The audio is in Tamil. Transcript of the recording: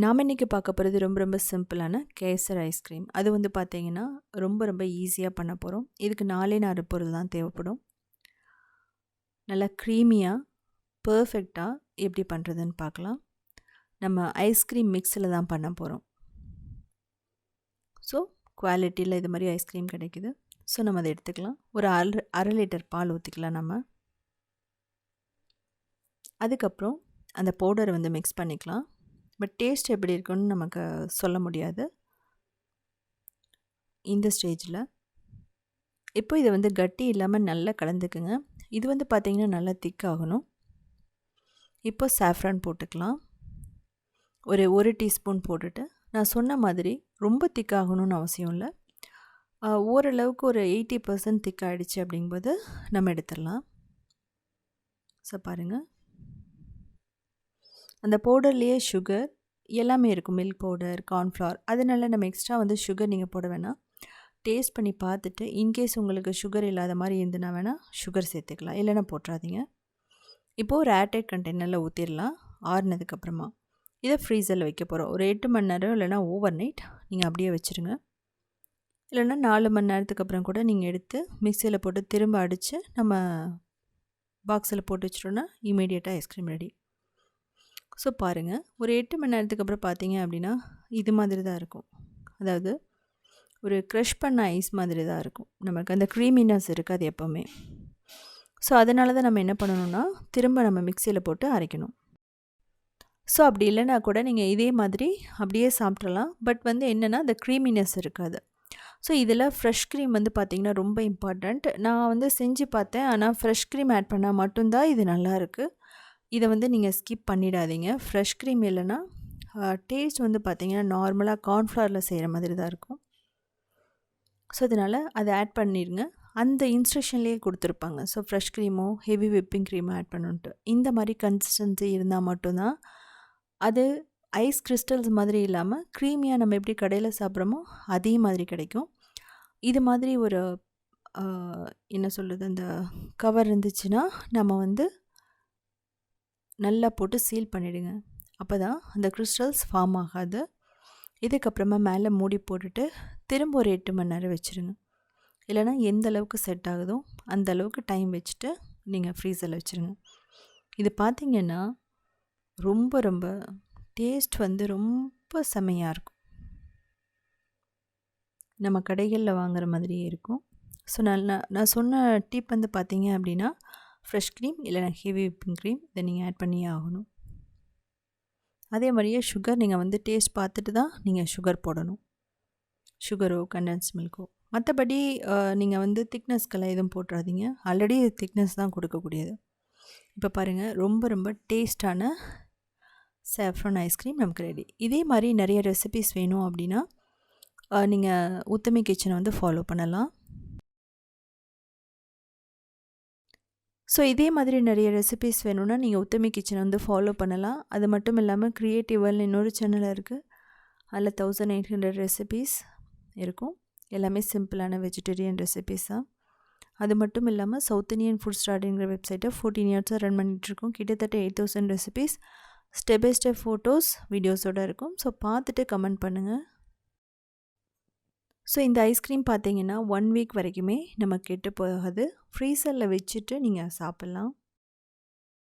நாம் இன்றைக்கி பார்க்க போகிறது ரொம்ப ரொம்ப சிம்பிளான கேசர் ஐஸ்கிரீம் அது வந்து பார்த்திங்கன்னா ரொம்ப ரொம்ப ஈஸியாக பண்ண போகிறோம் இதுக்கு நாலே நாலு பொருள் தான் தேவைப்படும். நல்லா க்ரீமியாக பர்ஃபெக்டாக எப்படி பண்ணுறதுன்னு பார்க்கலாம். நம்ம ஐஸ்கிரீம் மிக்ஸில் தான் பண்ண போகிறோம் ஸோ குவாலிட்டியில் இது மாதிரி ஐஸ்கிரீம் கிடைக்குது. ஸோ நம்ம அதை எடுத்துக்கலாம். ஒரு அரை அரை லிட்டர் பால் ஊற்றிக்கலாம் நம்ம. அதுக்கப்புறம் அந்த பவுடரை வந்து மிக்ஸ் பண்ணிக்கலாம். பட் டேஸ்ட் எப்படி இருக்குன்னு நமக்கு சொல்ல முடியாது. இந்த ஸ்டேஜில் இப்போ இதை வந்து கட்டி இல்லாமல் நல்லா கலந்துக்குங்க. இது வந்து பார்த்திங்கன்னா நல்லா திக்காகணும் இப்போ சாஃப்ரான் போட்டுக்கலாம். ஒரு ஒரு டீஸ்பூன் போட்டுட்டு நான் சொன்ன மாதிரி ரொம்ப திக்காகணும்னு அவசியம் இல்லை. ஓரளவுக்கு ஒரு எயிட்டி பர்சன்ட் திக் ஆகிடுச்சு அப்படிங்கும்போது நம்ம எடுத்துடலாம். ஸோ பாருங்கள் அந்த பவுடர்லேயே சுகர் எல்லாமே இருக்கும். மில்க் பவுடர் கார்ன்ஃப்ளவர் அதனால நம்ம எக்ஸ்ட்ரா வந்து சுகர் நீங்கள் போட வேணாம். டேஸ்ட் பண்ணி பார்த்துட்டு இன்கேஸ் உங்களுக்கு சுகர் இல்லாத மாதிரி இருந்துன்னா வேணால் சுகர் சேர்த்துக்கலாம். இல்லைன்னா போட்டுறாதீங்க. இப்போது ஒரு ஏர்டைட் கண்டெய்னரில் ஊற்றிடலாம் ஆறுனதுக்கப்புறமா இதை ஃப்ரீசரில் வைக்க போகிறோம் ஒரு எட்டு மணி நேரம் இல்லைனா ஓவர் நைட் நீங்கள் அப்படியே வச்சுருங்க. இல்லைன்னா நாலு மணி நேரத்துக்கு அப்புறம் கூட நீங்கள் எடுத்து மிக்சியில் போட்டு திரும்ப அடித்து நம்ம பாக்ஸில் போட்டு வச்சிட்டோன்னா இமீடியட்டாக ஐஸ்கிரீம் ரெடி ஸோ பாருங்கள் ஒரு எட்டு மணி நேரத்துக்கு அப்புறம் பார்த்தீங்க அப்படின்னா இது மாதிரி தான் இருக்கும். அதாவது ஒரு க்ரஷ் பண்ண ஐஸ் மாதிரி தான் இருக்கும். நமக்கு அந்த க்ரீமினஸ் இருக்காது எப்போவுமே. ஸோ அதனால தான் நம்ம என்ன பண்ணணும்னா திரும்ப நம்ம மிக்சியில் போட்டு அரைக்கணும். ஸோ அப்படி இல்லைனா கூட நீங்கள் இதே மாதிரி அப்படியே சாப்பிட்றலாம் பட் வந்து என்னென்னா அந்த க்ரீமினஸ் இருக்காது. ஸோ இதில் ஃப்ரெஷ் க்ரீம் வந்து பார்த்திங்கன்னா ரொம்ப இம்பார்ட்டண்ட் நான் வந்து செஞ்சு பார்த்தேன். ஆனால் ஃப்ரெஷ் க்ரீம் ஆட் பண்ணால் மட்டும்தான் இது நல்லாயிருக்கு இதை வந்து நீங்கள் ஸ்கிப் பண்ணிடாதீங்க. ஃப்ரெஷ் க்ரீம் இல்லைன்னா டேஸ்ட் வந்து பார்த்திங்கன்னா நார்மலாக கார்ன்ஃப்ளவரில் செய்கிற மாதிரி தான் இருக்கும். ஸோ அதனால் அதை ஆட் பண்ணிடுங்க. அந்த இன்ஸ்ட்ரக்ஷன்லேயே கொடுத்துருப்பாங்க. ஸோ ஃப்ரெஷ் க்ரீமோ ஹெவி விப்பிங் க்ரீமோ ஆட் பண்ணுன்ட்டு இந்த மாதிரி கன்சிஸ்டன்சி இருந்தால் மட்டும்தான் அது ஐஸ் கிறிஸ்டல்ஸ் மாதிரி இல்லாமல் க்ரீமியாக நம்ம எப்படி கடையில் சாப்பிட்றோமோ அதே மாதிரி கிடைக்கும். இது மாதிரி ஒரு என்ன சொல்கிறது அந்த கவர் இருந்துச்சுன்னா நம்ம வந்து நல்லா போட்டு சீல் பண்ணிவிடுங்க அப்போ தான் அந்த கிறிஸ்டல்ஸ் ஃபார்ம் ஆகாது. இதுக்கப்புறமா மேலே மூடி போட்டுட்டு திரும்ப ஒரு எட்டு மணி நேரம் வச்சுருங்க. இல்லைனா எந்த அளவுக்கு செட் ஆகுதோ அந்த அளவுக்கு டைம் வச்சுட்டு நீங்கள் ஃப்ரீசரில் வச்சுருங்க. இது பார்த்திங்கன்னா ரொம்ப ரொம்ப டேஸ்ட் வந்து ரொம்ப செமையாக இருக்கும். நம்ம கடைகளில் வாங்குகிற மாதிரியே இருக்கும். ஸோ நான் நான் சொன்ன டிப் வந்து பார்த்தீங்க அப்படின்னா ஃப்ரெஷ் க்ரீம் இல்லைனா ஹெவி விப்பிங் க்ரீம் இதை நீங்கள் ஆட் பண்ணியே ஆகணும். அதே மாதிரியே சுகர் நீங்கள் வந்து டேஸ்ட் பார்த்துட்டு தான் நீங்கள் சுகர் போடணும். சுகரோ கண்டன்ஸ் மில்கோ மற்றபடி நீங்கள் வந்து திக்னஸ்க்கெல்லாம் எதுவும் போட்டுறாதீங்க. ஆல்ரெடி திக்னஸ் தான் கொடுக்கக்கூடியது. இப்போ பாருங்கள் ரொம்ப ரொம்ப டேஸ்டான சேஃப்ரன் ஐஸ்கிரீம் நமக்கு ரெடி இதே மாதிரி நிறைய ரெசிபிஸ் வேணும் அப்படின்னா நீங்கள் உத்தமி கிச்சனை வந்து ஃபாலோ பண்ணலாம். ஸோ இதே மாதிரி நிறைய ரெசிபிஸ் வேணும்னா நீங்கள் உத்தமி கிச்சனை வந்து ஃபாலோ பண்ணலாம். அது மட்டும் இல்லாமல் க்ரியேட்டிவல்னு இன்னொரு சேனல் இருக்குது அதில் தௌசண்ட் எயிட் ஹண்ட்ரட் ரெசிபீஸ் இருக்கும். எல்லாமே சிம்பிளான வெஜிடேரியன் ரெசிபீஸ் தான். அது மட்டும் இல்லாமல் சவுத் இந்தியன் ஃபுட் ஸ்டார்டிங்கிற வெப்சைட்டை ஃபோர்டீன் இயர்ஸாக ரன் பண்ணிகிட்ருக்கோம் கிட்டத்தட்ட eight thousand recipes step by step photos வீடியோஸோடு இருக்கும். ஸோ பார்த்துட்டு கமெண்ட் பண்ணுங்கள் ஸோ இந்த ஐஸ்கிரீம் பார்த்தீங்கன்னா ஒன் வீக் வரைக்குமே நம்ம கெட்டு போகாது. ஃப்ரீசரில் வச்சுட்டு நீங்கள் சாப்பிட்லாம்.